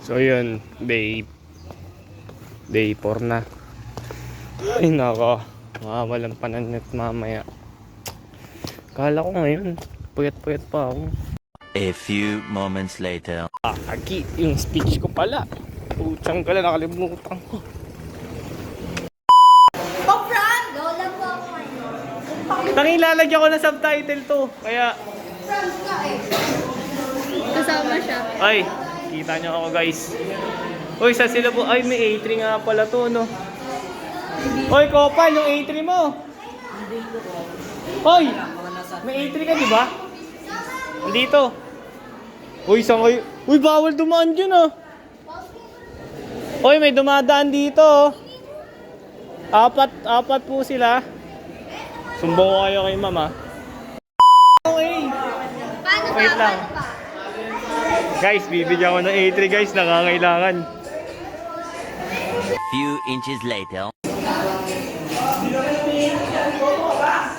So yun, day day 4 na. Ay nako, makawalan pa ng net mamaya. Kala ko ngayon, puyat-puyat pa ako. A few moments later. Ah, Aki, yung speech ko pala. Putsang ka lang, nakalimutan ko. Oh, Fran! Lola po ako ngayon. Nangilalagyan ko ng subtitle to. Kaya, Fran ka eh. Kasama siya. ay, kita nyo ako guys. Uy, sa sila po, ay may A3 nga pala to, no? Uy, Kopal, yung A3 mo. Uy, may A3 ka, di ba? Andito. Uy, saan kayo? Uy, bawal dumaan dyan, ah. Uy, may dumadaan dito, oh. Apat, apat po sila. Sumbong ko kayo kay mama. Okay. Paano? Wait lang. Paano? Guys, bibigyan ko ng A3 guys, nakakailangan. Few inches later.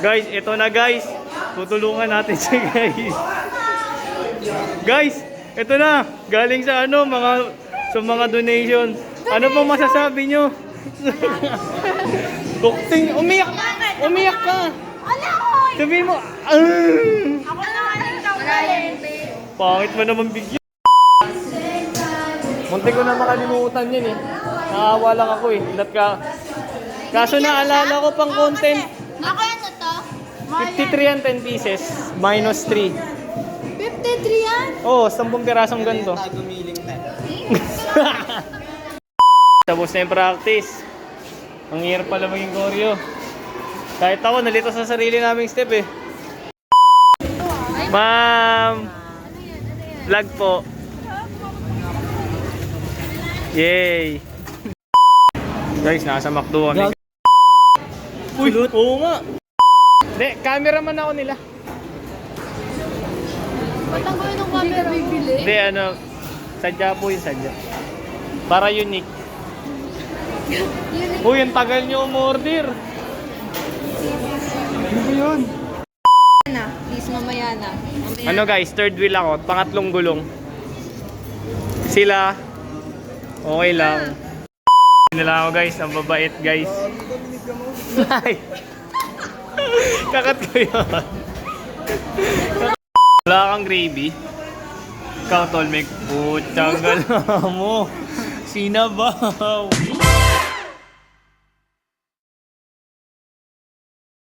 Guys, ito na guys. Tutulungan natin siya guys. Guys, ito na. Galing sa ano, mga sa mga donation. Ano pong masasabi nyo? Bukting, umiyak, umiyak ka. Sabihin mo, ah! Naman ang tawagin. Pangit mo naman bigyan. Munti ko na makalimutan yun eh. Naawa lang ako eh. That ka... Kaso naalala ko pang content. Ako ano to? 53 and 10 pieces. Minus 3. 53 yan? Oo, oh, 10 pirasong ganito. Tapos na yung practice. Ang hirap pala maging choreo. Kahit ako, nalito sa sarili naming step eh. Ma'am! Vlog po. Yay! Guys, nasa McDo kami. Uy, oo nga. Hindi, cameraman ako nila. Ba't ang gawin ng camera bibili? Hindi, ano, sadya po yung sadya. Para unique. Uy, ang tagal nyo umorder. Ano ba yun? Na, please mamaya na. Mamaya. Ano guys, third wheel ako, pangatlong gulong. Sila, okay lang. Nila ako guys, ang babait guys. Ay! Kakat ko yun. Wala kang gravy. Ikaw, tol, may putsang gala mo. Sinabaw.